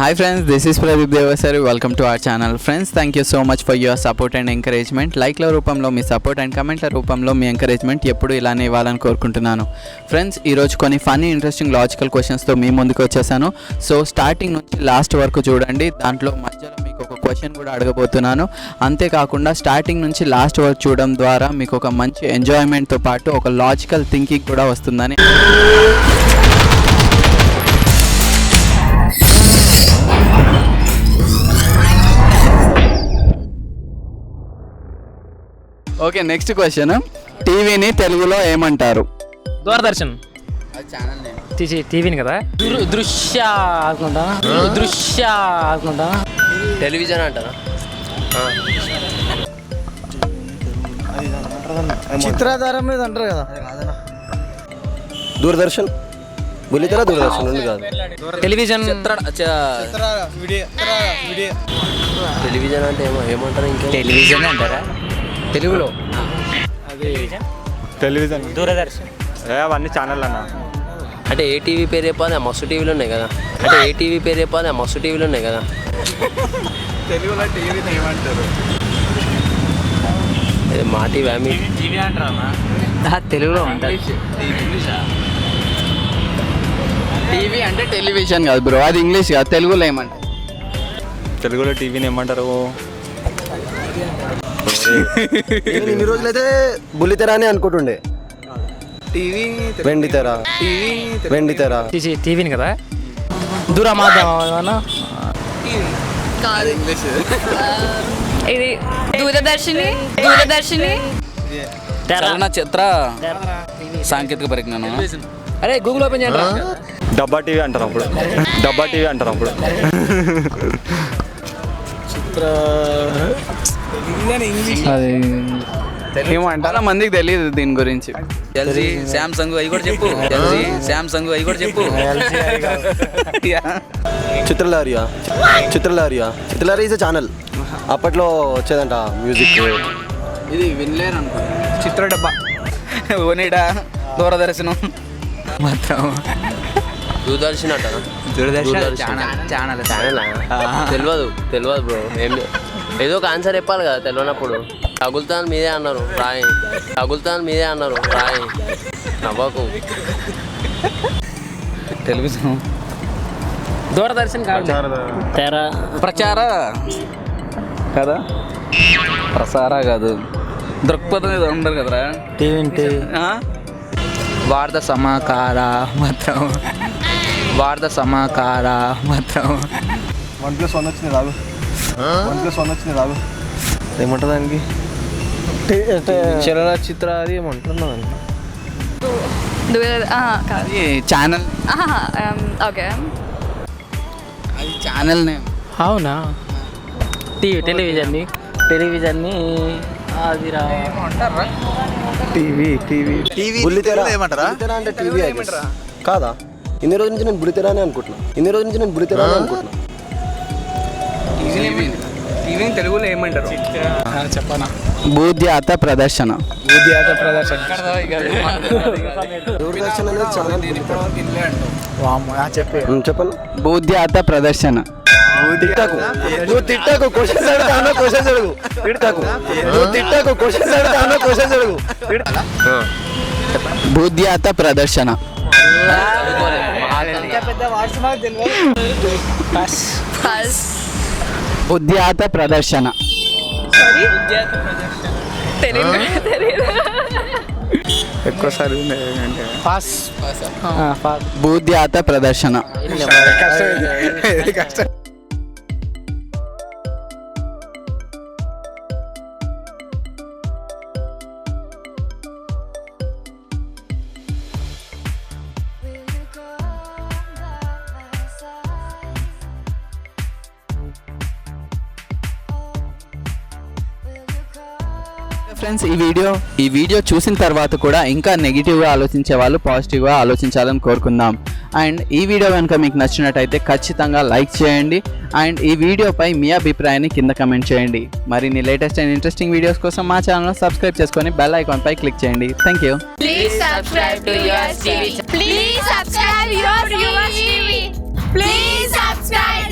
Hi friends this is Pradeep Devasari welcome to our channel friends thank you so much for your support and encouragement లైక్ల రూపంలో మీ support and కమెంట్ల రూపంలో మీ encouragement ఎప్పుడు ఇలానే ఇవ్వాలని కోరుకుంటున్నాను. Friends ఈరోజు కొన్ని ఫన్నీ ఇంట్రెస్టింగ్ లాజికల్ క్వశ్చన్స్తో మీ ముందుకు వచ్చేసాను. సో స్టార్టింగ్ నుంచి లాస్ట్ వరకు చూడండి. దాంట్లో మధ్యలో మీకు ఒక క్వశ్చన్ కూడా అడగబోతున్నాను. అంతేకాకుండా స్టార్టింగ్ నుంచి లాస్ట్ వరకు చూడడం ద్వారా మీకు ఒక మంచి ఎంజాయ్మెంట్తో పాటు ఒక లాజికల్ థింకింగ్ కూడా వస్తుందని ఓకే నెక్స్ట్ క్వశ్చన్ టీవీని తెలుగులో ఏమంటారు? దూరదర్శన్. టీవీని కదా? దృశ్య అనుకుంటా దృశ్య అనుకుంటా టెలివిజన్ అంటారా? చిత్రాధారం మీద అంటారు కదా. దూరదర్శన్. బుల్లితెర దూరదర్శన్ ఉంది కాదు. టెలివిజన్. టెలివిజన్ అంటే ఏమో ఏమంటారు ఇంకా? టెలివిజన్ అంటారా? తెలుగులో. టెలివిజన్. దూరదర్శన్. అవన్నీ ఛానల్ అన్న. అంటే ఏ టీవీ పేరు చెప్పాలి ఆ మస్తు టీవీలు ఉన్నాయి కదా. అంటే ఏ టీవీ పేరు చెప్పాలి ఆ మస్తు టీవీలు ఉన్నాయి కదా. తెలుగులో టీవీని ఏమంటారు? మా టీవీ మీ టీవీ అంటారా తెలుగులో ఉంటుంది. టీవీ అంటే టెలివిజన్ కాదు బ్రో అది ఇంగ్లీష్ కాదు తెలుగులో ఏమంటారు? తెలుగులో టీవీని ఏమంటారు? నేను ఇన్ని రోజులైతే బుల్లితెర అని అనుకుంటుండే. టీవీ వెండి తెర. వెండి తెర. తీసి టీవీని కదా? దూరమాధ్యమం ఏమన్నా? ఇది దూరదర్శిని దూరదర్శిని. చిత్ర సాంకేతిక పరిజ్ఞానం. అరే గూగుల్ ఓపెన్ చేయండి. డబ్బా టీవీ అంటారు అప్పుడు. డబ్బా టీవీ అంటారు అప్పుడు. అది చాలా మందికి తెలియదు దీని గురించి. ఎల్జీ శాంసంగ్ అవి కూడా చెప్పు. ఎల్జీ శాంసంగ్ అవి కూడా చెప్పు. చిత్రలారియా. చిత్రలారియా. చిత్రలారీ ఇస్ ఛానల్ అప్పట్లో వచ్చేదంట మ్యూజిక్ ఇది వినలేను అనుకో. చిత్ర డబ్బా ఓనిడా దూరదర్శనం. మొత్తం దూరదర్శన్ అంటారా? Doordarshan channel channel. ఛానల్ తెలియదు తెలియదు బ్రో. ఏం తె- ఏదో ఒక ఆన్సర్ చెప్పాలి కదా తెలియనప్పుడు తగులుతాను మీదే అన్నారు రాయి. తగులుతాను మీదే అన్నారు రాయి. నవ్వకు. టెలివిజన్ దూరదర్శన్ కాదు. తెర. ప్రచార. కదా? ప్రసార కాదు. దృక్పథం ఏదో ఉండరు కదరా? టీవీ ఆ? వార్త సమాకార మొత్తం వార్త సమాకార మొత్తం వన్ ప్లస్ వన్ వచ్చింది రాదు. వన్ ప్లస్ వన్ వచ్చింది రాదు. ఏమంటుంది దానికి? చలనచిత్ర అది ఏమంటున్నాను ఛానల్ ఆహా, ఓకే. అది ఛానల్ నేమ్ అవునా? టీవీ టెలివిజన్ని టెలివిజన్ని అదిరా టీవీ టీవీ. బుల్లితెర బుల్లితెర అంటే టీవీ కాదా? ఇన్ని రోజుల నుంచి నేను బుల్లితెర అని అనుకుంటున్నా. ఇన్ని రోజుల నుంచి నేను బుల్లితెర అని టీవీని తెలుగులో ఏమంటారు? భూధ్యాత ప్రదర్శన. దూరదర్శన్ చెప్పే. భూధ్యాత ప్రదర్శన. తిట్టకు నువ్వు తిట్టకు క్వశ్చన్స్ అడుగుతాను క్వశ్చన్స్ అడుగు. తిట్టకు నువ్వు తిట్టకు క్వశ్చన్స్ అడుగుతాను క్వశ్చన్స్ అడుగు. భూధ్యాత ప్రదర్శన. పాస్ భూధ్యాత ప్రదర్శన తెలియదు. తెలియదు ఎక్కువసారి పాస్ ప్రదర్శన. ఫ్రెండ్స్ ఈ వీడియో ఈ వీడియో చూసిన తర్వాత కూడా ఇంకా నెగిటివ్గా ఆలోచించే వాళ్ళు పాజిటివ్గా ఆలోచించాలని కోరుకుందాం. అండ్ ఈ వీడియో కనుక మీకు నచ్చినట్టయితే ఖచ్చితంగా లైక్ చేయండి. అండ్ ఈ వీడియోపై మీ అభిప్రాయాన్ని కింద కమెంట్ చేయండి. మరిన్ని లేటెస్ట్ అండ్ ఇంట్రెస్టింగ్ వీడియోస్ కోసం మా ఛానల్ సబ్స్క్రైబ్ చేసుకొని బెల్ ఐకాన్పై క్లిక్ చేయండి. Thank you Please subscribe